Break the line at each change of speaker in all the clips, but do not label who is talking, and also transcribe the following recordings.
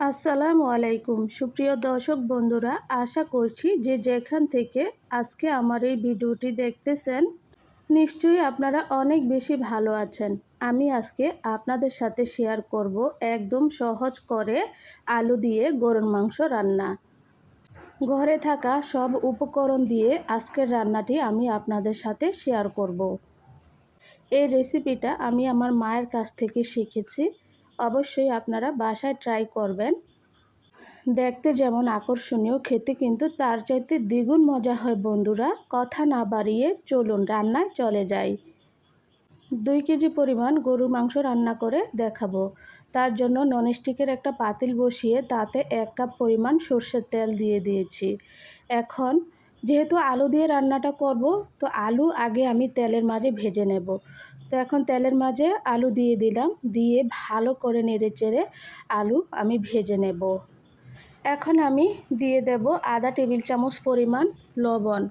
আসসালামু আলাইকুম। সুপ্রিয় দর্শক বন্ধুরা, আশা করছি যে যেখান থেকে আজকে আমার এই ভিডিওটি দেখতেছেন, নিশ্চয়ই আপনারা অনেক বেশি ভালো আছেন। আমি আজকে আপনাদের সাথে শেয়ার করব একদম সহজ করে আলু দিয়ে গরুর মাংস রান্না। ঘরে থাকা সব উপকরণ দিয়ে আজকের রান্নাটি আমি আপনাদের সাথে শেয়ার করব। এই রেসিপিটা আমি আমার মায়ের কাছ থেকে শিখেছি। অবশ্যই আপনারা বাসায় ট্রাই করবেন। দেখতে যেমন আকর্ষণীয়, খেতে কিন্তু তার চাইতে দ্বিগুণ মজা হয় বন্ধুরা। কথা না বাড়িয়ে চলুন, রান্নায় চলে যাই। দুই কেজি পরিমাণ গরু মাংস রান্না করে দেখাবো। তার জন্য ননস্টিকের একটা পাতিল বসিয়ে তাতে এক কাপ পরিমাণ সর্ষের তেল দিয়ে দিয়েছি। এখন যেহেতু আলু দিয়ে রান্নাটা করব, তো আলু আগে আমি তেলের মাঝে ভেজে নেব। তো এখন তেলের মাঝে আলু দিয়ে দিলাম। দিয়ে ভালো করে নেড়ে চেড়ে আলু আমি ভেজে নেব। এখন আমি দিয়ে দেব আধা টেবিল চামচ পরিমাণ লবণ।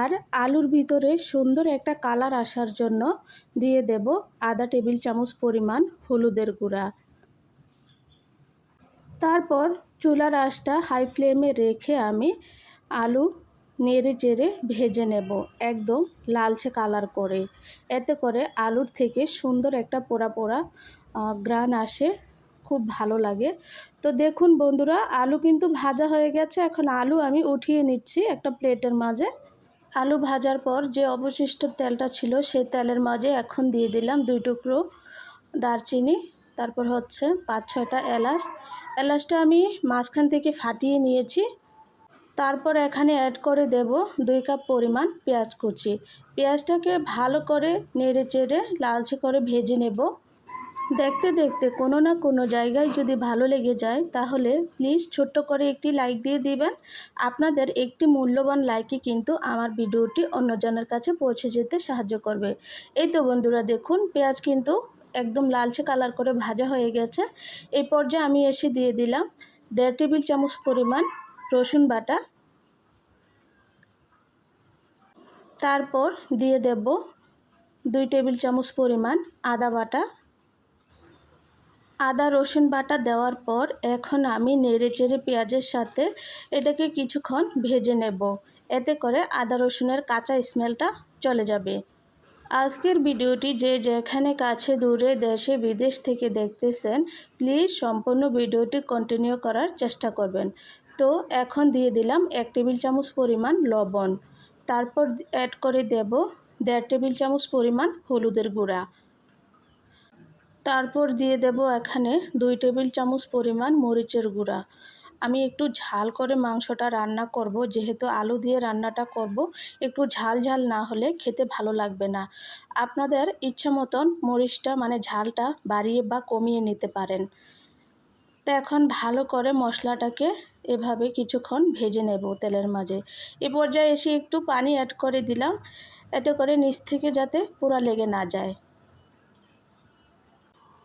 আর আলুর ভিতরে সুন্দর একটা কালার আসার জন্য দিয়ে দেব আধা টেবিল চামচ পরিমাণ হলুদের গুঁড়া। তারপর চুলার আঁচটা হাই ফ্লেমে রেখে আমি আলু নেড়ে চেড়ে ভেজে নেব, একদম লালচে কালার করে। এতে করে আলুর থেকে সুন্দর একটা পোড়া পোড়া গ্রান আসে, খুব ভালো লাগে। তো দেখুন বন্ধুরা, আলু কিন্তু ভাজা হয়ে গেছে। এখন আলু আমি উঠিয়ে নিচ্ছি একটা প্লেটের মাঝে। আলু ভাজার পর যে অবশিষ্ট তেলটা ছিল, সেই তেলের মাঝে এখন দিয়ে দিলাম দুই টুকরো দারচিনি। তারপর হচ্ছে পাঁচ ছয়টা এলাচ। এলাচটা আমি মাঝখান থেকে ফাটিয়ে নিয়েছি। তারপর এখানে অ্যাড করে দেব দুই কাপ পরিমাণ পেঁয়াজ কুচি। পেঁয়াজটাকে ভালো করে নেড়ে চেড়ে লালচে করে ভেজে নেব। দেখতে দেখতে কোনো না কোনো জায়গায় যদি ভালো লেগে যায়, তাহলে প্লিজ ছোট্ট করে একটি লাইক দিয়ে দিবেন। আপনাদের একটি মূল্যবান লাইকই কিন্তু আমার ভিডিওটি অন্যজনের কাছে পৌঁছে যেতে সাহায্য করবে। এই তো বন্ধুরা, দেখুন পেঁয়াজ কিন্তু একদম লালচে কালার করে ভাজা হয়ে গেছে। এই পর্যায়ে আমি এসে দিয়ে দিলাম দেড় টেবিল চামচ পরিমাণ রসুন বাটা তারপর দিয়ে দেব দুই টেবিল চামচ পরিমাণ আদা বাটা। আদা, রসুন বাটা দেওয়ার পর এখন আমি নেড়ে চেড়ে পেঁয়াজের সাথে এটাকে কিছুক্ষণ ভেজে নেব। এতে করে আদা, রসুনের কাঁচা স্মেলটা চলে যাবে। আজকের ভিডিওটি যে যেখানে কাছে দূরে দেশে, বিদেশ থেকে দেখতেছেন, প্লিজ সম্পূর্ণ ভিডিওটি কন্টিনিউ করার চেষ্টা করবেন। তো এখন দিয়ে দিলাম এক টেবিল চামচ পরিমাণ লবণ। তারপর অ্যাড করে দেব দেড় টেবিল চামচ পরিমাণ হলুদের গুঁড়া। তারপর দিয়ে দেব এখানে দুই টেবিল চামচ পরিমাণ মরিচের গুঁড়া। আমি একটু ঝাল করে মাংসটা রান্না করব, যেহেতু আলু দিয়ে রান্নাটা করব, একটু ঝাল ঝাল না হলে খেতে ভালো লাগবে না। আপনাদের ইচ্ছে মতন মরিচটা মানে ঝালটা বাড়িয়ে বা কমিয়ে নিতে পারেন। তো এখন ভালো করে মশলাটাকে এভাবে কিছুক্ষণ ভেজে নেব তেলের মাঝে এ পর্যায়ে এসে একটু পানি অ্যাড করে দিলাম এতে করে নিচ থেকে যাতে পুরা লেগে না যায়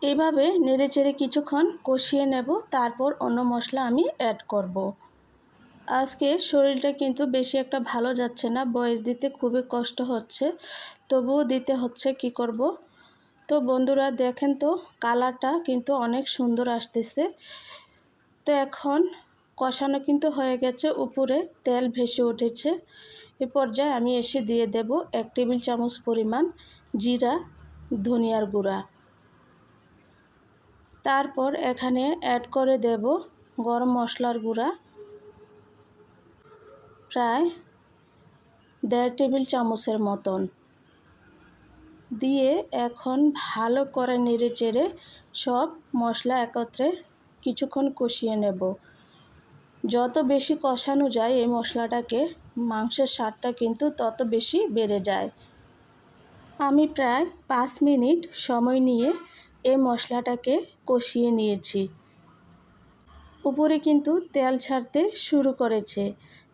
এইভাবে নেড়ে চেড়ে কিছুক্ষণ কষিয়ে নেব, তারপর অন্য মশলা আমি অ্যাড করব। আজকে শরীরটা কিন্তু বেশি একটা ভালো যাচ্ছে না, বয়স দিতে খুবই কষ্ট হচ্ছে, তবুও দিতে হচ্ছে কি করব। তো বন্ধুরা দেখেন তো কালারটা কিন্তু অনেক সুন্দর আসতেছে। তো এখন কষানো কিন্তু হয়ে গেছে, উপরে তেল ভেসে উঠেছে। এ পর্যায়ে আমি এসে দিয়ে দেব এক টেবিল চামচ পরিমাণ জিরা, ধনিয়ার গুঁড়া। তারপর এখানে অ্যাড করে দেব গরম মশলার গুঁড়া। প্রায় দেড় টেবিল চামচের মতন। দিয়ে এখন ভালো করে নেড়ে চেড়ে সব মশলা একত্রে কিছুক্ষণ কষিয়ে নেব। যত বেশি কষানো যায় এই মশলাটাকে, মাংসের স্বাদটা কিন্তু তত বেশি বেড়ে যায়। আমি প্রায় পাঁচ মিনিট সময় নিয়ে এই মশলাটাকে কষিয়ে নিয়েছি। উপরে কিন্তু তেল ছাড়তে শুরু করেছে।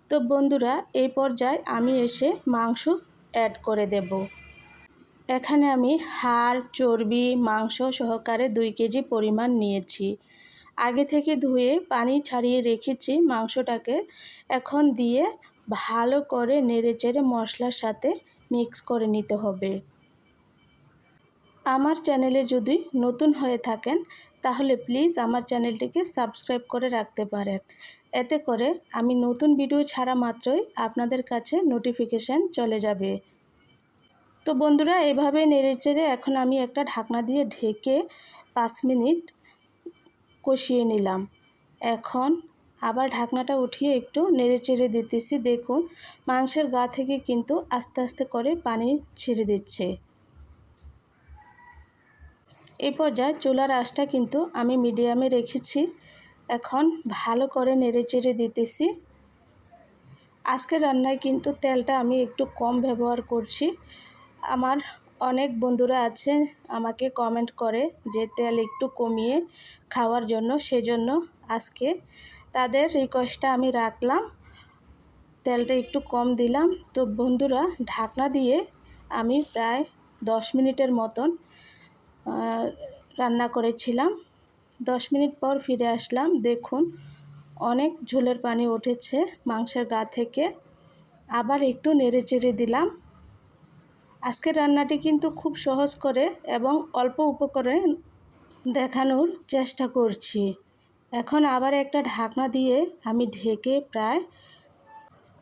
তো বন্ধুরা, এই পর্যায়ে আমি এসে মাংস অ্যাড করে দেব। এখানে আমি হাড়, চর্বি, মাংস সহকারে দুই কেজি পরিমাণ নিয়েছি। আগে থেকে ধুয়ে পানি ছাড়িয়ে রেখেছি মাংসটাকে। এখন দিয়ে ভালো করে নেড়ে চেড়ে মশলার সাথে মিক্স করে নিতে হবে। আমার চ্যানেলে যদি নতুন হয়ে থাকেন, তাহলে প্লিজ আমার চ্যানেলটিকে সাবস্ক্রাইব করে রাখতে পারেন। এতে করে আমি নতুন ভিডিও ছাড়া মাত্রই আপনাদের কাছে নোটিফিকেশান চলে যাবে। তো বন্ধুরা, এভাবে নেড়েচেড়ে এখন আমি একটা ঢাকনা দিয়ে ঢেকে পাঁচ মিনিট কষিয়ে নিলাম। এখন আবার ঢাকনাটা উঠিয়ে একটু নেড়ে চেড়ে দিতেছি। দেখুন, মাংসের গা থেকে কিন্তু আস্তে আস্তে করে পানি ছেড়ে দিচ্ছে। এই পর্যায়ে চুলার আঁচটা কিন্তু আমি মিডিয়ামে রেখেছি। এখন ভালো করে নেড়ে চেড়ে দিতেছি। আজকের রান্নায় কিন্তু তেলটা আমি একটু কম ব্যবহার করছি। আমার অনেক বন্ধুরা আছে, আমাকে কমেন্ট করে যে তেল একটু কমিয়ে খাওয়ার জন্য, সেজন্য আজকে তাদের রিকোয়েস্টটা আমি রাখলাম। তেলটা একটু কম দিলাম। তো বন্ধুরা, ঢাকনা দিয়ে আমি প্রায় দশ মিনিটের মতন রান্না করেছিলাম। দশ মিনিট পর ফিরে আসলাম। দেখুন, অনেক ঝোলের পানি উঠেছে মাংসের গা থেকে। আবার একটু নেড়ে চেড়ে দিলাম। আজকের রান্নাটি কিন্তু খুব সহজ করে এবং অল্প উপকরণে দেখানোর চেষ্টা করছি। এখন আবার একটা ঢাকনা দিয়ে আমি ঢেকে প্রায়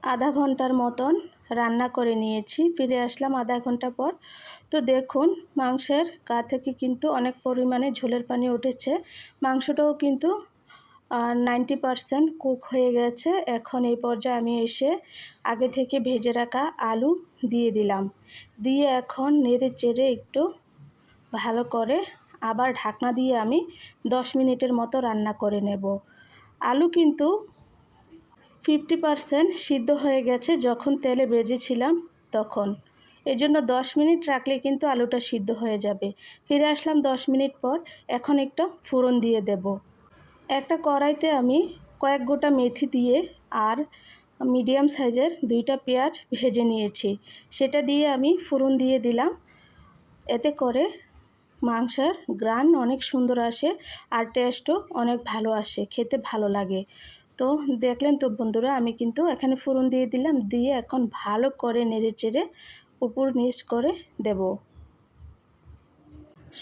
আধা ঘণ্টার মতন রান্না করে নিয়েছি। ফিরে আসলাম আধা ঘণ্টা পর। তো দেখুন, মাংসের গা থেকে কিন্তু অনেক পরিমাণে ঝোলের পানি উঠেছে। মাংসটাও কিন্তু নাইনটি পারসেন্ট কুক হয়ে গেছে। এখন এই পর্যায়ে আমি এসে আগে থেকে ভেজে রাখা আলু দিয়ে দিলাম। দিয়ে এখন নেড়ে চেড়ে একটু ভালো করে আবার ঢাকনা দিয়ে আমি দশ মিনিটের মতো রান্না করে নেব। আলু কিন্তু ফিফটি পারসেন্ট সিদ্ধ হয়ে গেছে যখন তেলে বেজেছিলাম তখন। এজন্য দশ মিনিট রাখলে কিন্তু আলুটা সিদ্ধ হয়ে যাবে। ফিরে আসলাম দশ মিনিট পর। এখন একটা ফোড়ন দিয়ে দেব। একটা কড়াইতে আমি কয়েক গোটা মেথি দিয়ে আর মিডিয়াম সাইজের দুইটা পেঁয়াজ ভেজে নিয়েছি। সেটা দিয়ে আমি ফোড়ন দিয়ে দিলাম। এতে করে মাংসের গ্রান অনেক সুন্দর আসে আর টেস্টও অনেক ভালো আসে, খেতে ভালো লাগে। তো দেখলেন তো বন্ধুরা, আমি কিন্তু এখানে ফোড়ন দিয়ে দিলাম, দিয়ে এখন ভালো করে নেড়ে চেড়ে উপর নিচ করে দেব।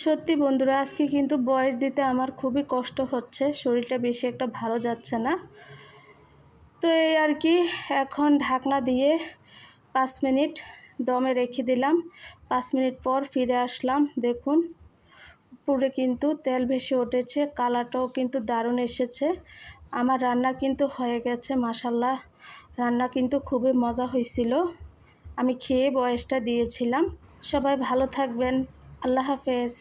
সত্যি বন্ধুরা, আজকে কিন্তু বয়স দিতে আমার খুবই কষ্ট হচ্ছে। শরীরটা বেশি একটা ভালো যাচ্ছে না। তো এই আর কি, এখন ঢাকনা দিয়ে পাঁচ মিনিট দমে রেখে দিলাম। পাঁচ মিনিট পর ফিরে আসলাম, দেখুন। পুরে কিন্তু তেল ভেসে উঠেছে, কালারটাও কিন্তু দারুণ এসেছে। আমার রান্না কিন্তু হয়ে গেছে মাসাল্লাহ রান্না কিন্তু খুবই মজা হয়েছিল। আমি খেয়ে বয়সটা দিয়েছিলাম। সবাই ভালো থাকবেন। আল্লাহ হাফেজ।